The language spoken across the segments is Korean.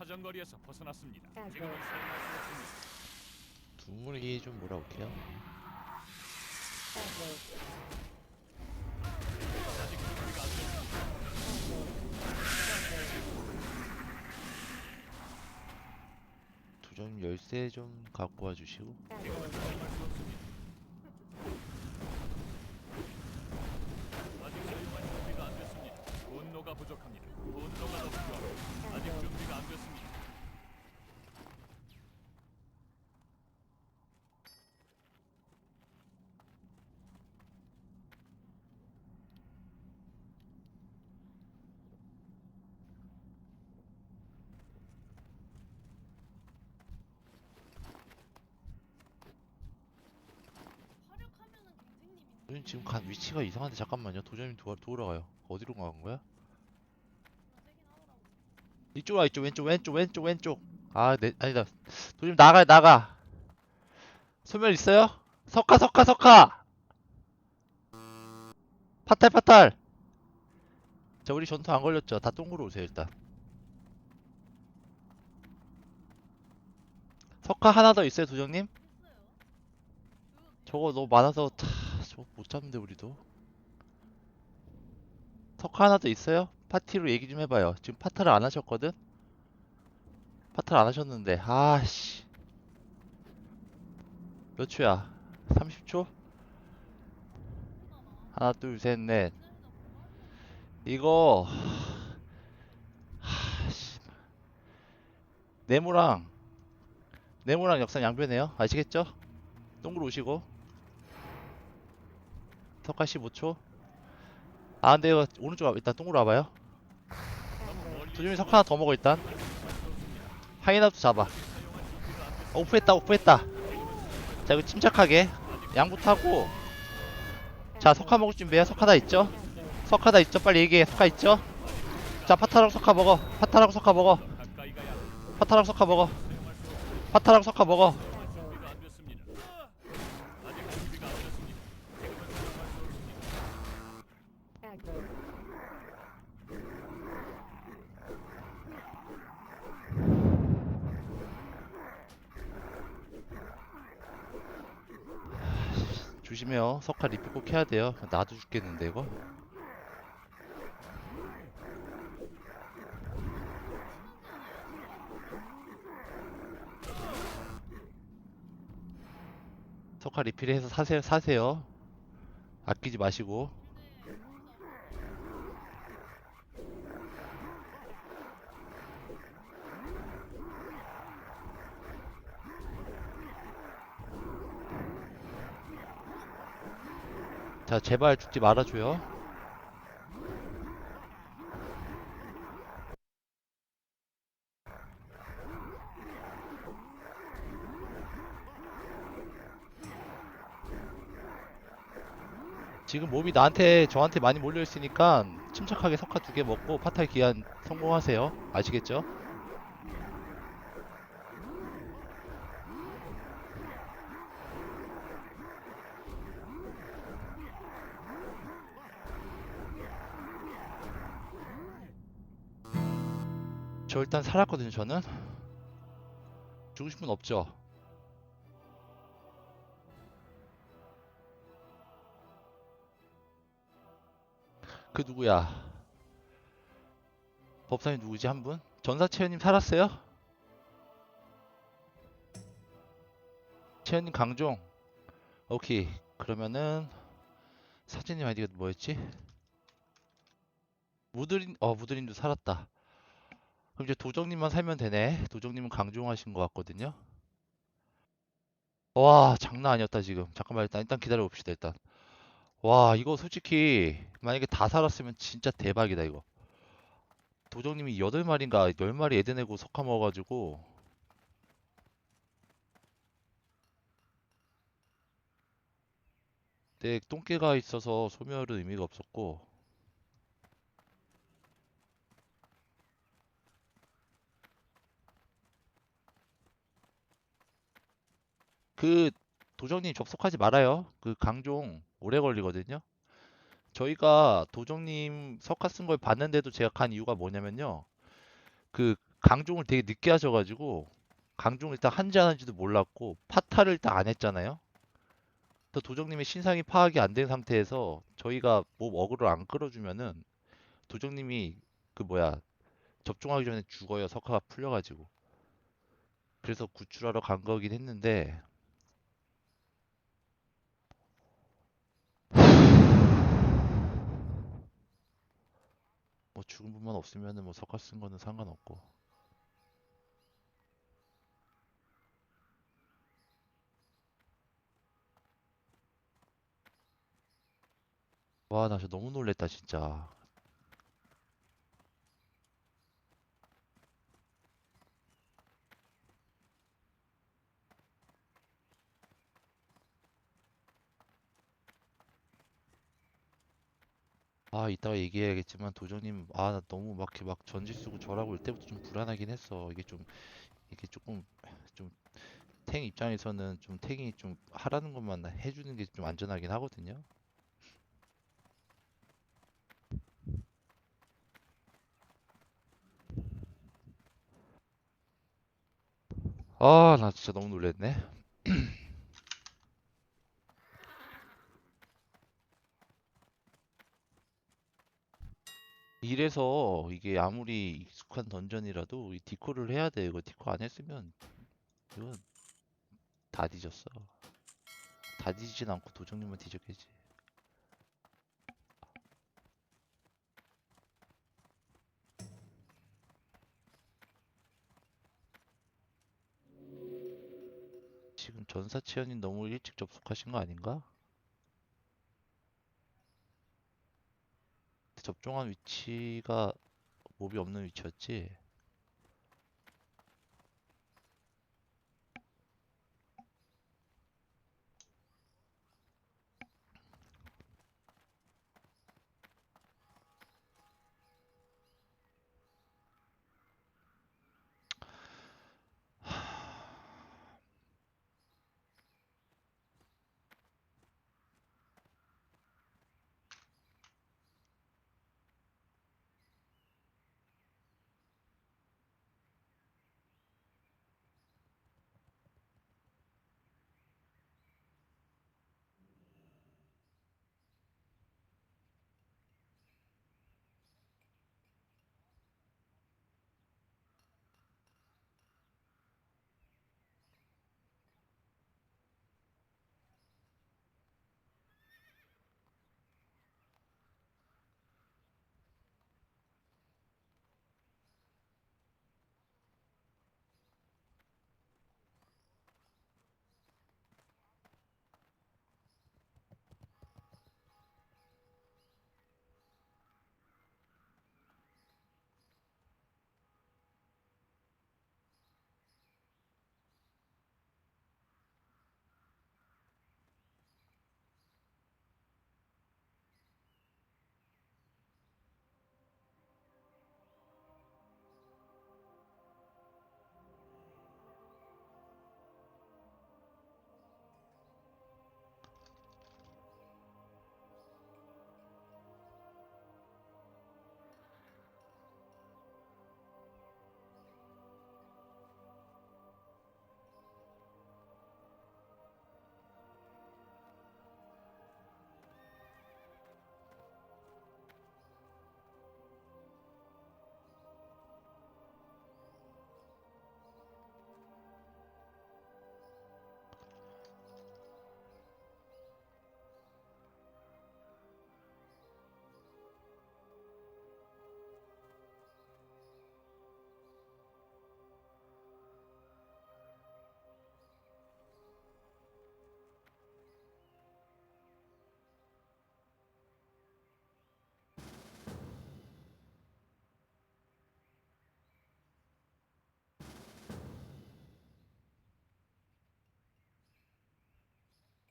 사정거리에서 벗어났습니다. 지금은 사용할 수 없습니다. 두물이 좀 몰아올게요. 아직 준비가 안 됐습니다. 두점 열쇠 좀 갖고 와주시고. 지금은 사용할 수 없습니다. 아직 사용할 준비가 안 됐습니다. 분노가 부족합니다. 필요합니다. 아직 준비가 안 됐습니다. 지금 간 위치가 이상한데 잠깐만요. 도전님 도와, 도우러 가요. 어디로 간 거야? 이쪽으로 와 이쪽 왼쪽 왼쪽 왼쪽 왼쪽. 아 네, 아니다. 도전 나가 나가. 소멸 있어요? 석화 석화 석화. 파탈 파탈. 자 우리 전투 안 걸렸죠? 다 똥으로 오세요 일단. 석화 하나 더 있어요 도정님? 저거 너무 많아서 다 저거 못 잡는데 우리도 석화 하나 더 있어요? 파티로 얘기 좀 해봐요 지금 파타를 안 하셨거든? 파타를 안 하셨는데 아씨 몇 초야? 30초? 하나 둘 셋 넷 이거 하씨 네모랑 네모랑 역산 양변해요 아시겠죠? 동굴 오시고 석가 15초 아 근데 이거 오른쪽 와- 일단 동굴 와봐요 도중에 석화 하나 더 먹어 일단 하이나도 잡아 어, 오프했다 오프했다 자 이거 침착하게 양부 타고 자 석화 먹을 준비해 석화 다 있죠? 석화 다 있죠? 빨리 얘기해 석화 있죠? 자 파타랑 석화 먹어 파타랑 석화 먹어. 파타랑 석화 먹어. 파타랑 석화 먹어 준비가 안 됐습니다. 아직 준비가 안 됐습니다. 지금은 사용할 수 없습니다. 조심해요 석화 리필 꼭 해야 돼요. 나도 죽겠는데 이거? 석화 리필해서 사세요 사세요. 아끼지 마시고 자 제발 죽지 말아줘요 지금 몸이 나한테 저한테 많이 몰려 있으니까 침착하게 석화 두 개 먹고 파탈 기한 성공하세요 아시겠죠? 저 일단 살았거든요 저는 죽으신 분 없죠? 그 누구야? 법사님 누구지 한 분? 전사채연님 살았어요? 채연님 강종 오케이 그러면은 사진님 아이디가 뭐였지? 무드린 어 무드린도 살았다 그럼 이제 도정님만 살면 되네. 도정님은 강종하신 것 같거든요. 와 장난 아니었다 지금. 잠깐만 일단 일단 기다려 봅시다 일단. 와 이거 솔직히 만약에 다 살았으면 진짜 대박이다 이거. 도정님이 8마리인가 10마리 애드 내고 석화 먹어가지고. 내 똥개가 있어서 소멸은 의미가 없었고 그 도정님 접속하지 말아요 그 강종 오래 걸리거든요 저희가 도정님 석화 쓴 걸 봤는데도 제가 간 이유가 뭐냐면요. 그 강종을 되게 늦게 하셔가지고 강종을 일단 한지 안 한지도 몰랐고 파타를 일단 안 했잖아요. 또 도정님의 신상이 파악이 안 된 상태에서 저희가 뭐 어그를 안 끌어주면은 도정님이 그 뭐야 접종하기 전에 죽어요. 석화가 풀려가지고. 그래서 구출하러 간 거긴 했는데 죽은 분만 없으면은 뭐 석화 쓴 거는 상관없고. 와, 나 진짜 너무 놀랬다, 진짜. 아, 이따가 얘기해야겠지만, 도정님, 아, 나 너무 막, 이렇게 막 전지 쓰고 저라고 올 때부터 좀 불안하긴 했어. 이게 좀, 이게 조금, 좀, 탱 입장에서는 좀 탱이 좀 하라는 것만 해주는 게 좀 안전하긴 하거든요. 아, 나 진짜 너무 놀랬네. 이래서 이게 아무리 익숙한 던전이라도 이 디코를 해야 돼. 이거 디코 안 했으면 이건 다 뒤졌어. 다 뒤지진 않고 도정님만 뒤졌겠지. 지금 전사 치현님 너무 일찍 접속하신 거 아닌가? 접종한 위치가 몹이 없는 위치였지?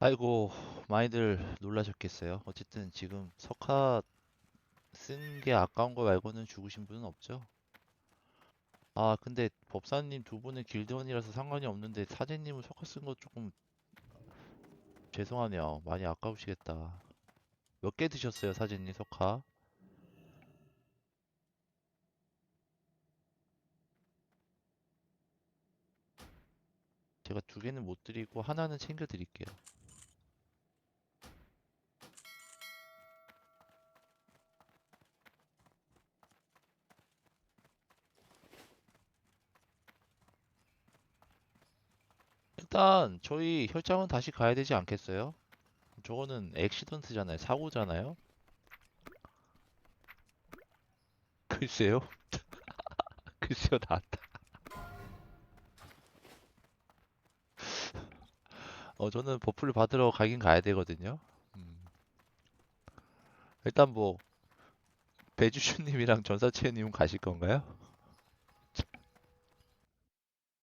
아이고 많이들 놀라셨겠어요. 어쨌든 지금 석화 쓴 게 아까운 거 말고는 죽으신 분은 없죠? 아 근데 법사님 두 분은 길드원이라서 상관이 없는데 사제님은 석화 쓴 거 조금 죄송하네요. 많이 아까우시겠다. 몇 개 드셨어요 사제님 석화 제가 두 개는 못 드리고 하나는 챙겨 드릴게요. 일단 저희 혈장은 다시 가야 되지 않겠어요? 저거는 액시던트잖아요. 사고잖아요. 글쎄요. 글쎄요, 나왔다. 어, 저는 버프를 받으러 가긴 가야 되거든요. 음. 일단 뭐, 배주슈님이랑 전사체님은 가실 건가요?